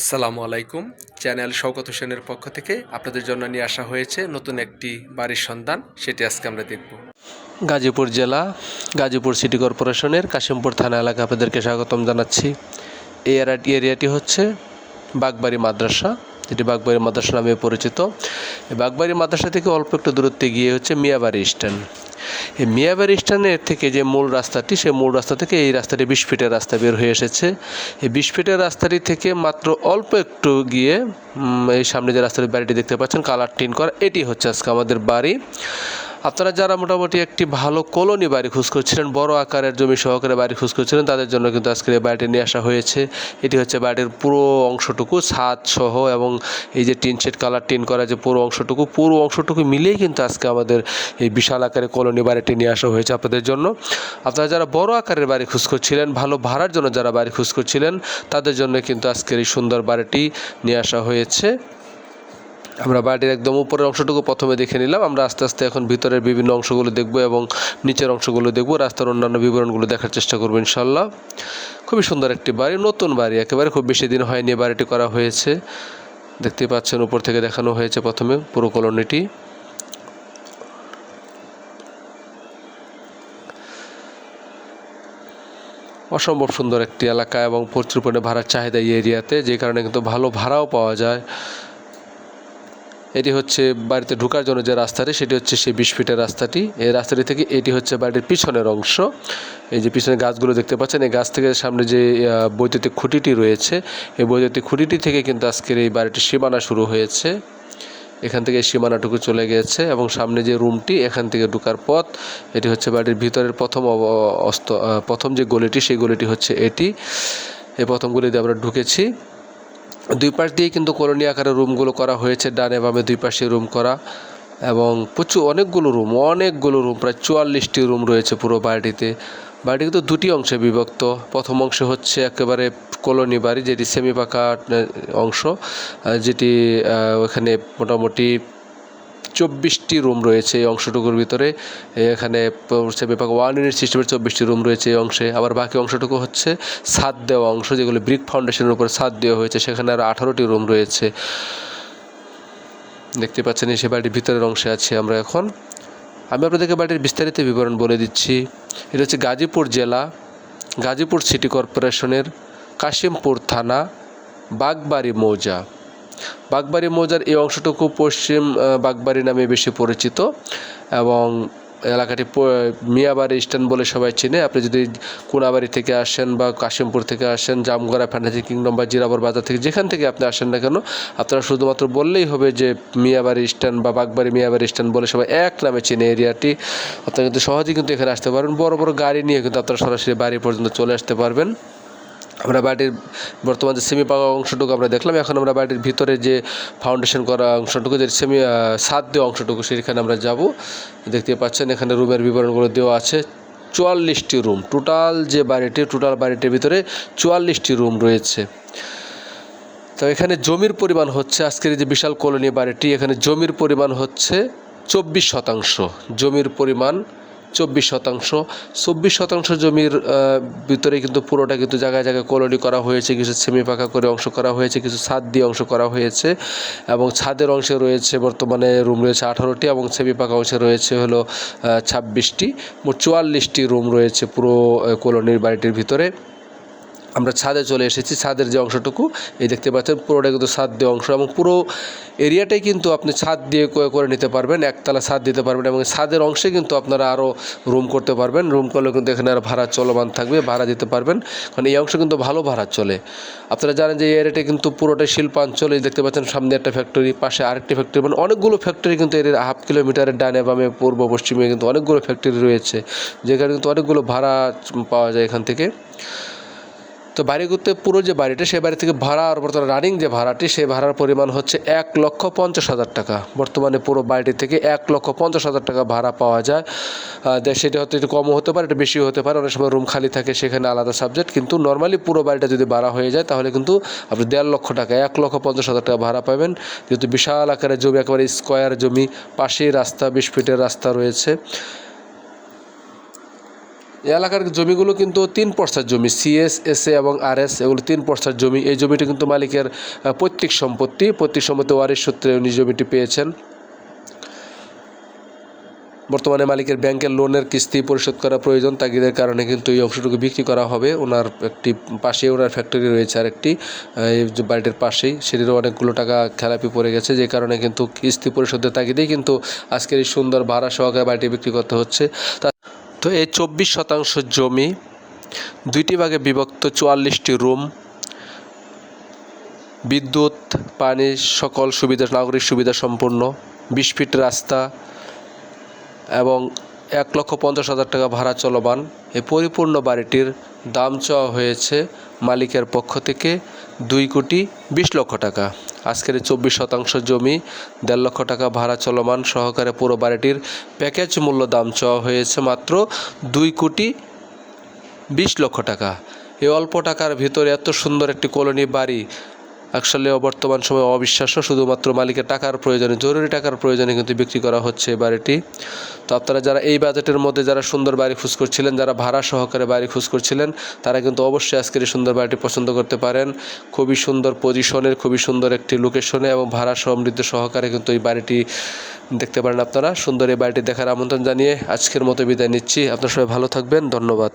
আসসালামু আলাইকুম। চ্যানেল শওকত হোসেনের পক্ষ থেকে আপনাদের জন্য নিয়ে আসা হয়েছে নতুন একটি বাড়ির সন্ধান। সেটি আজকে আমরা দেখব। গাজীপুর জেলা, গাজীপুর সিটি কর্পোরেশনের কাশিমপুর থানা এলাকা আপনাদেরকে স্বাগতম জানাচ্ছি। এই এরিয়াটি এরিয়াটি হচ্ছে বাগবাড়ি মাদ্রাসা। যেটি বাগবাড়ি মাদ্রাসা নামে পরিচিত। বাগবাড়ি মাদ্রাসা থেকে অল্প একটু দূরত্বে গিয়ে হচ্ছে মিয়াবাড়ি স্ট্যান্ড। এই মিয়াবাড়ি স্ট্যান্ডের থেকে যে মূল রাস্তাটি, সেই মূল রাস্তা থেকে এই রাস্তাটি বিশ ফিটের রাস্তা বের হয়ে এসেছে। এই বিশ ফিটের রাস্তাটি থেকে মাত্র অল্প একটু গিয়ে এই সামনে যে রাস্তাটি বাড়িটি দেখতে পাচ্ছেন, কালার টিন করা, এটি হচ্ছে আজকে আমাদের বাড়ি। আপনারা যারা মোটামুটি একটি ভালো কলোনি বাড়ি খোঁজ করছিলেন, বড় আকারের জমি সহকারে বাড়ি খোঁজ করছিলেন, তাদের জন্য কিন্তু আজকের এই বাড়িটি নিয়ে আসা হয়েছে। এটি হচ্ছে বাড়ির পুরো অংশটুকু, ছাদ সহ এবং এই যে টিন শেড কালার টিন করা যে পুরো অংশটুকু পুরো অংশটুকু মিলিয়ে কিন্তু আজকে আমাদের এই বিশাল আকারের কলোনি বাড়িটি নিয়ে আসা হয়েছে আপনাদের জন্য। আপনারা যারা বড় আকারের বাড়ি খোঁজ করছিলেন, ভালো ভাড়ার জন্য যারা বাড়ি খোঁজ করছিলেন, তাদের জন্য কিন্তু আজকের এই সুন্দর বাড়িটি নিয়ে আসা হয়েছে। আমরা বাড়ির একদম উপরের অংশটুকু প্রথমে দেখে নিলাম। আমরা আস্তে আস্তে এখন ভিতরের বিভিন্ন অংশগুলো দেখব এবং নিচের অংশগুলো দেখব। রাস্তার অন্যান্য বিবরণগুলো দেখার চেষ্টা করব ইনশাল্লাহ খুবই সুন্দর একটি বাড়ি, নতুন বাড়ি একেবারে। খুব বেশি দিন হয়নি বাড়িটি করা হয়েছে। দেখতেই পাচ্ছেন, উপর থেকে দেখানো হয়েছে প্রথমে পুরো কলোনিটি। অসম্ভব সুন্দর একটি এলাকা এবং প্রচুর পরিমাণে ভাড়ার চাহিদা এই এরিয়াতে, যে কারণে কিন্তু ভালো ভাড়াও পাওয়া যায়। এটি হচ্ছে বাড়িতে ঢোকার জন্য যে রাস্তাটি, সেটি হচ্ছে সেই বিশ ফিটের রাস্তাটি। এই রাস্তাটি থেকে এটি হচ্ছে বাড়ির পিছনের অংশ। এই যে পিছনে গাছগুলো দেখতে পাচ্ছেন, এই গাছ থেকে সামনে যে বৈদ্যুতিক খুঁটিটি রয়েছে, এই বৈদ্যুতিক খুঁটিটি থেকে কিন্তু আজকের এই বাড়িটির সীমানা শুরু হয়েছে। এখান থেকে সীমানাটুকু চলে গেছে এবং সামনে যে রুমটি, এখান থেকে ঢুকার পথ, এটি হচ্ছে বাড়ির ভিতরের প্রথম প্রথম যে গলিটি, সেই গলিটি হচ্ছে এটি। এই প্রথম গলিতে আমরা ঢুকেছি। দুই পাশ দিয়ে কিন্তু কলোনি আকারে রুমগুলো করা হয়েছে, ডানে বামে দুই পাশে রুম করা এবং প্রচুর অনেকগুলো রুম অনেকগুলো রুম, প্রায় চুয়াল্লিশটি রুম রয়েছে পুরো বাড়িটিতে। বাড়িটি কিন্তু দুটি অংশে বিভক্ত, প্রথম অংশ হচ্ছে একেবারে কলোনি বাড়ি, যেটি সেমি পাকা অংশ যেটি ওখানে মোটামুটি চব্বিশটি রুম রয়েছে এই অংশটুকুর ভিতরে। এখানে সেমি পাকা ওয়ান ইউনিট সিস্টেমের চব্বিশটি রুম রয়েছে এই অংশে। আবার বাকি অংশটুকু হচ্ছে ছাদ দেওয়া অংশ, যেগুলো ব্রিক ফাউন্ডেশনের উপরে ছাদ দেওয়া হয়েছে। সেখানে আরও আঠারোটি রুম রয়েছে। দেখতে পাচ্ছেন সে বাড়ির ভিতরের অংশে আছি আমরা এখন। আমি আপনাদেরকে বাড়ির বিস্তারিত বিবরণ বলে দিচ্ছি। এটা হচ্ছে গাজীপুর জেলা, গাজীপুর সিটি কর্পোরেশনের কাশিমপুর থানা, বাগবাড়ি মৌজা। বাগবাড়ি মৌজার এই অংশটুকু পশ্চিম বাগবাড়ি নামে বেশি পরিচিত এবং এলাকাটি মিয়াবাড়ি স্ট্যান্ড বলে সবাই চিনে। আপনি যদি কোনাবাড়ি থেকে আসেন বা কাশিমপুর থেকে আসেন, জামগড়া, ফ্যান্টাসি কিংডম বা জিরাবর বাজার থেকে যেখান থেকে আপনি আসেন না কেন, আপনারা শুধুমাত্র বললেই হবে যে মিয়াবাড়ি স্ট্যান্ড বা বাগবাড়ি মিয়াবাড়ি স্ট্যান্ড বলে সবাই এক নামে চিনে এরিয়াটি। আপনারা কিন্তু সহজেই কিন্তু এখানে আসতে পারবেন। বড় বড় গাড়ি নিয়ে কিন্তু আপনারা সরাসরি বাড়ি পর্যন্ত চলে আসতে পারবেন। আমরা বাড়ির বর্তমান যে সেমি পাকা অংশটুকু আমরা দেখলাম, এখন আমরা বাড়ির ভিতরে যে ফাউন্ডেশন করা অংশটুকু, যে সেমি সাত দেওয়া অংশটুকু, সেখানে আমরা যাব। দেখতে পাচ্ছেন এখানে রুমের বিবরণগুলো দেওয়া আছে। চুয়াল্লিশটি রুম, টোটাল যে বাড়িটি, টোটাল বাড়িটির ভিতরে চুয়াল্লিশটি রুম রয়েছে। তো এখানে জমির পরিমাণ হচ্ছে, আজকের যে বিশাল কলোনি বাড়িটি, এখানে জমির পরিমাণ হচ্ছে চব্বিশ শতাংশ। জমির পরিমাণ চব্বিশ শতাংশ। চব্বিশ শতাংশ জমির ভিতরে কিন্তু পুরোটা কিন্তু জায়গায় জায়গায় কলোনি করা হয়েছে, কিছু সেমি পাকা করে অংশ করা হয়েছে, কিছু ছাদ দিয়ে অংশ করা হয়েছে এবং ছাদের অংশে রয়েছে বর্তমানে রুম রয়েছে আঠারোটি এবং সেমি পাকা অংশে রয়েছে হলো ছাব্বিশটি। মোট চুয়াল্লিশটি রুম রয়েছে পুরো কলোনির বাড়িটির ভিতরে। আমরা ছাদে চলে এসেছি, ছাদের যে অংশটুকু, এই দেখতে পাচ্ছেন পুরোটা কিন্তু ছাদ দিয়ে অংশ এবং পুরো এরিয়াটাই কিন্তু আপনি ছাদ দিয়ে করে- করে নিতে পারবেন, একতলা ছাদ দিতে পারবেন এবং ছাদের অংশে কিন্তু আপনারা আরও রুম করতে পারবেন রুম করলে কিন্তু এখানে আর ভাড়া চলমান থাকবে, ভাড়া দিতে পারবেন, কারণ এই অংশ কিন্তু ভালো ভাড়া চলে। আপনারা জানেন যে এই এরিয়াটা কিন্তু পুরোটাই শিল্পাঞ্চল, এই দেখতে পাচ্ছেন সামনে একটা ফ্যাক্টরি পাশে আরেকটি ফ্যাক্টরি মানে অনেকগুলো ফ্যাক্টরি কিন্তু এর হাফ কিলোমিটারের ডানে বামে পূর্ব পশ্চিমে কিন্তু অনেকগুলো ফ্যাক্টরি রয়েছে, যেখানে কিন্তু অনেকগুলো ভাড়া পাওয়া যায় এখান থেকে। তো বাড়ি করতে পুরো যে বাড়িটা সেই বাড়ি থেকে ভাড়া আর বর্তমানে রানিং যে ভাড়াটি সেই ভাড়ার পরিমাণ হচ্ছে এক লক্ষ পঞ্চাশ হাজার টাকা। বর্তমানে পুরো বাড়িটি থেকে এক লক্ষ পঞ্চাশ হাজার টাকা ভাড়া পাওয়া যায়। সেটা হয়তো একটু কমও হতে পারে, একটু বেশিও হতে পারে, অনেক সময় রুম খালি থাকে, সেখানে আলাদা সাবজেক্ট কিন্তু নর্মালি পুরো বাড়িটা যদি ভাড়া হয়ে যায়, তাহলে কিন্তু আপনি দেড় লক্ষ টাকা, এক লক্ষ পঞ্চাশ হাজার টাকা ভাড়া পাবেন। যেহেতু বিশাল আকারের জমি, একেবারে স্কোয়ার জমি, পাশেই রাস্তা, বিশ ফিটের রাস্তা রয়েছে। এই এলাকার জমিগুলো কিন্তু তিন পর্সার জমি সিএস এস এ এবং আর এস এগুলো তিন পর্সার জমি। এই জমিটি কিন্তু মালিকের পৈতৃক সম্পত্তি। পৈতৃক সম্পত্তি ওয়ারিশ সূত্রে উনি জমিটি পেয়েছেন। বর্তমানে মালিকের ব্যাংকের লোনের কিস্তি পরিশোধ করা প্রয়োজন। তাগিদের কারণে কিন্তু এই অংশটুকু বিক্রি করা হবে। ওনার একটি পাশে ওনার ফ্যাক্টরি রয়েছে আরেকটি। এই বাড়িটির পাশেই। সেটিরও অনেকগুলো টাকা খেলাপি পড়ে গেছে। যে কারণে কিন্তু কিস্তি পরিশোধের তাগিদেই কিন্তু আজকের এই সুন্দর ভাড়া সহকারে বাড়িটি বিক্রি করতে হচ্ছে। তো এই চব্বিশ শতাংশ জমি দুইটি ভাগে বিভক্ত, চুয়াল্লিশটি রুম, বিদ্যুৎ, পানি, সকল সুবিধা, নাগরিক সুবিধা সম্পূর্ণ, বিশ ফিট রাস্তা এবং এক লক্ষ পঞ্চাশ হাজার টাকা ভাড়া চলমান। এই পরিপূর্ণ বাড়িটির দাম চাওয়া হয়েছে মালিকের পক্ষ থেকে দুই কোটি বিশ লক্ষ টাকা। আজকের চব্বিশ শতাংশ জমি, দেড় লক্ষ টাকা ভাড়া চলমান, সহকারে পুরো বাড়িটির প্যাকেজ মূল্য দাম চাওয়া হয়েছে মাত্র দুই কোটি বিশ লক্ষ টাকা। এই অল্প টাকার ভিতরে এত সুন্দর একটি কলোনি বাড়ি আসলে বর্তমান সময়ে অবিশ্বাস্য, শুধুমাত্র মালিকের টাকার প্রয়োজনে, জরুরি টাকার প্রয়োজনে কিন্তু বিক্রি করা হচ্ছে এই বাড়িটি। তো আপনারা যারা এই বাজেটের মধ্যে যারা সুন্দর বাড়ি খুঁজ করছিলেন, যারা ভাড়া সহকারে বাড়ি খুঁজ করছিলেন, তারা কিন্তু অবশ্যই আজকের এই সুন্দর বাড়িটি পছন্দ করতে পারেন। খুবই সুন্দর পজিশনের, খুবই সুন্দর একটি লোকেশনে এবং ভাড়া সমৃদ্ধ সহকারে কিন্তু এই বাড়িটি দেখতে পারেন আপনারা। সুন্দর এই বাড়িটি দেখার আমন্ত্রণ জানিয়ে আজকের মতো বিদায় নিচ্ছি। আপনার সবাই ভালো থাকবেন। ধন্যবাদ।